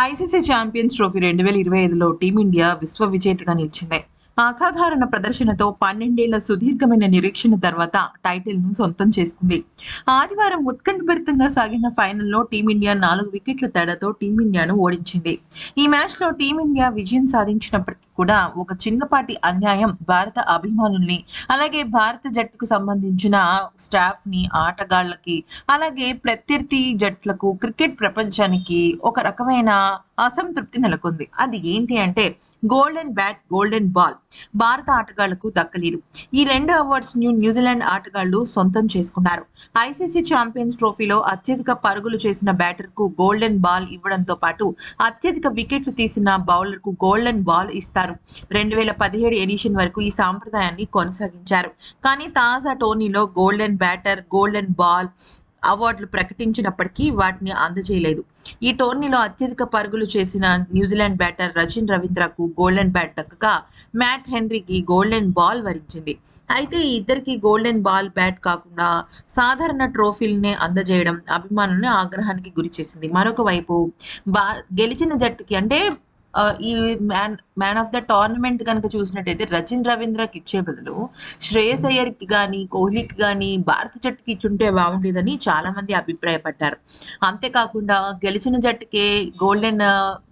ICC champions trophy రెండు వేల ఇరవై ఐదులో టీమిండియా విశ్వ విజేతగా నిలిచింది. అసాధారణ ప్రదర్శనతో పన్నెండేళ్ళ సుదీర్ఘమైన నిరీక్షణ తర్వాత టైటిల్ను సొంతం చేసుకుంది. ఆదివారం ఉత్కంఠభరితంగా సాగిన ఫైనల్లో టీమిండియా నాలుగు వికెట్ల తేడాతో టీమిండియాను ఓడించింది. ఈ మ్యాచ్లో టీమిండియా విజయం సాధించినప్పటికీ కూడా ఒక చిన్నపాటి అన్యాయం భారత అభిమానుల్ని అలాగే భారత జట్టుకు సంబంధించిన స్టాఫ్ని ఆటగాళ్ళకి అలాగే ప్రత్యర్థి జట్లకు క్రికెట్ ప్రపంచానికి ఒక రకమైన అసంతృప్తి నెలకొంది. అది ఏంటి అంటే గోల్డెన్ బ్యాట్ గోల్డెన్ బాల్. భారత ఆటగాళ్ళకు దక్కలేదు. ఈ రెండు అవార్డ్స్ను న్యూజిలాండ్ ఆటగాళ్ళు సొంతం చేసుకున్నారు. ఐసీసీ ఛాంపియన్స్ ట్రోఫీలో అత్యధిక పరుగులు చేసిన బ్యాటర్కు గోల్డెన్ బాల్ ఇవ్వడంతో పాటు అత్యధిక వికెట్లు తీసిన బౌలర్కు గోల్డెన్ బాల్ ఇస్తారు రెండు వేల పదిహేడు ఎడిషన్ వరకు ఈ సాంప్రదాయాన్ని కొనసాగించారు. కానీ తాజా టోర్నీలో గోల్డెన్ బ్యాటర్ గోల్డెన్ బాల్ అవార్డులు ప్రకటించినప్పటికీ వాటిని అందజేయలేదు. ఈ టోర్నీలో అత్యధిక పరుగులు చేసిన న్యూజిలాండ్ బ్యాటర్ రచిన్ రవీంద్రకు గోల్డెన్ బ్యాట్ దక్కగా మ్యాట్ హెన్రీకి గోల్డెన్ బాల్ వరించింది. అయితే ఈ ఇద్దరికి గోల్డెన్ బాల్ బ్యాట్ కాకుండా సాధారణ ట్రోఫీలనే అందజేయడం అభిమానుల్ని ఆగ్రహానికి గురి చేసింది మరొక వైపు బా గెలిచిన జట్టుకి అంటే ఈ man man of the tournament కనుక చూసినట్టయితే రచిన్ రవీంద్రకి ఇచ్చే బదులు శ్రేయస్ అయ్యర్కి కానీ కోహ్లీకి కానీ భారత జట్టుకి ఇచ్చుంటే బాగుండేదని చాలా మంది అభిప్రాయపడ్డారు. అంతేకాకుండా గెలిచిన జట్టుకే గోల్డెన్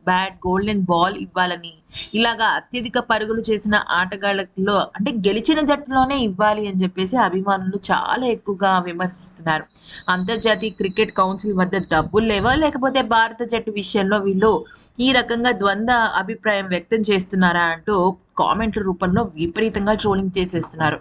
బ్యాట్ గోల్డెన్ బాల్ ఇవ్వాలని. ఇలాగా అత్యధిక పరుగులు చేసిన ఆటగాళ్ళలో అంటే గెలిచిన జట్టులోనే ఇవ్వాలి అని చెప్పేసి అభిమానులు చాలా ఎక్కువగా విమర్శిస్తున్నారు. అంతర్జాతీయ క్రికెట్ కౌన్సిల్ వద్ద డబ్బులు లేవా? లేకపోతే భారత జట్టు విషయంలో వీళ్ళు ఈ రకంగా ద్వంద్వ అభిప్రాయం వ్యక్తం చేస్తున్నారా అంటూ కామెంట్ల రూపంలో విపరీతంగా ట్రోలింగ్ చేసేస్తున్నారు.